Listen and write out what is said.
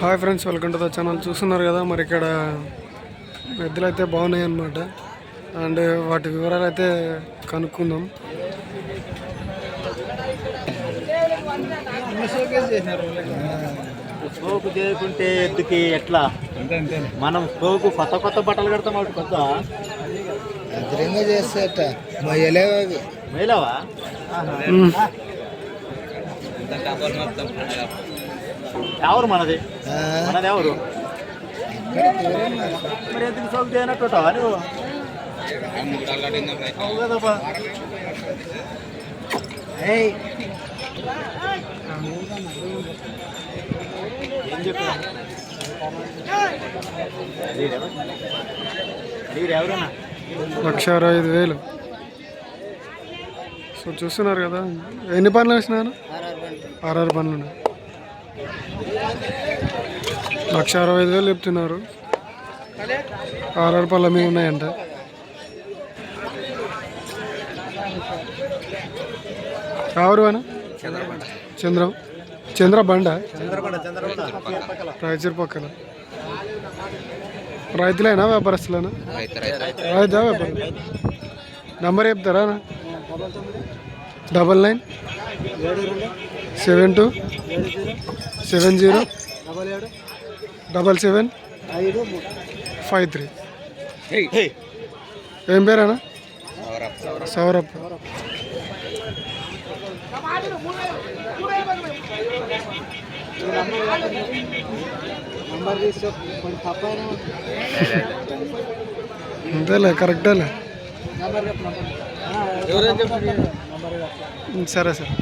Hi friends welcome to the channel. చూస్తున్నారు కదా మరి ఇక్కడ ఎద్దులు అయితే బాగున్నాయి అన్నమాట అండ్ వాటి వివరాలు అయితే కనుక్కుందాం స్పోకు చేయకుంటే ఎద్దుకి ఎట్లా? మనం స్పోకు కొత్త కొత్త బట్టలు కడతాం అటు కొత్త. మొయ్యలేవు అవి. మేలవా. ఎవరు మనది మనది ఎవరు మరి. ఎందుకు సోకు చేయనట్టు నువ్వు అవు కదప్పా. ఏయ్. ఏం చెప్పు అడిగిరు ఎవరన్నా లక్ష అరవై ఐదు వేలు సో చూస్తున్నారు కదా ఎన్ని పనులు వేసినారు ఆర్ఆర్ పనులు ఉన్నాయి. లక్ష అరవై ఐదు వేలు చెప్తున్నారు. ఆర్ఆర్ పనుల మీద ఉన్నాయంట. ఎవరు అని చంద్రం. చంద్ర బండ? రాయచూరు పక్కన. రైతులేనా వ్యాపారస్తులేనా? రైతా వ్యాపారం. నంబర్ చెప్తారా అన్న? Double nine seven two seven zero double seven five three. ఏం పేరేనా సౌరప్ప అంతేలే కరెక్టేలే. సరే సరే.